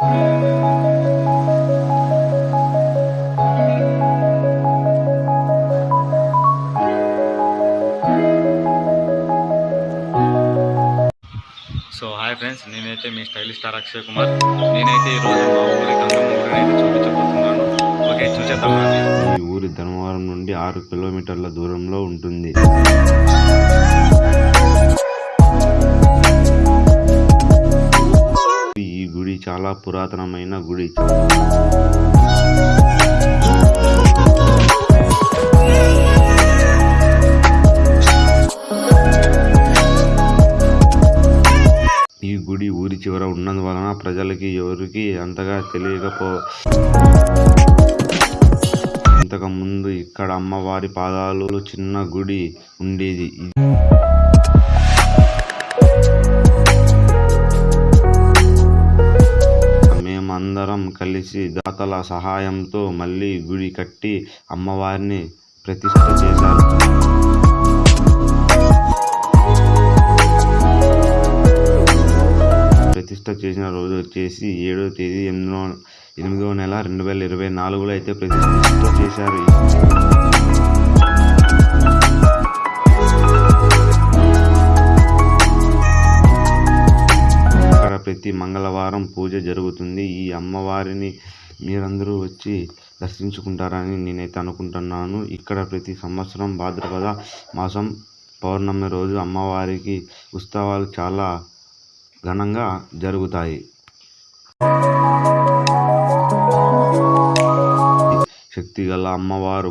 So hi friends నేనైతే మీ stylish star Akshay Kumar. నేనైతే ఈరోజు మా ఊరి గంగమ్మ అయితే చూపించబోతున్నాను. ఓకే చూసేద్దాం ఈ ఊరి ధర్మవరం నుండి ఆరు కిలోమీటర్ల దూరంలో ఉంటుంది. చాలా పురాతనమైన గుడి. ఈ గుడి ఊరి చివర ఉన్నందువలన ప్రజలకి ఎవరికి అంతగా తెలియకపో ఇంతకు ముందు ఇక్కడ అమ్మవారి పాదాలు చిన్న గుడి ఉండేది. అందరం కలిసి దాతల సహాయంతో మళ్ళీ గుడి కట్టి అమ్మవారిని ప్రతిష్ట చేశారు. ప్రతిష్ట చేసిన రోజు వచ్చేసి ఏడో తేదీ ఎనిమిదో ఎనిమిదో నెల రెండు వేల ఇరవై నాలుగులో అయితే ప్రతిష్ట చేశారు. మంగళవారం పూజ జరుగుతుంది. ఈ అమ్మవారిని మీరందరూ వచ్చి దర్శించుకుంటారని నేనైతే అనుకుంటున్నాను. ఇక్కడ ప్రతి సంవత్సరం భాద్రపద మాసం పౌర్ణమి రోజు అమ్మవారికి ఉత్సవాలు చాలా ఘనంగా జరుగుతాయి. శక్తిగల అమ్మవారు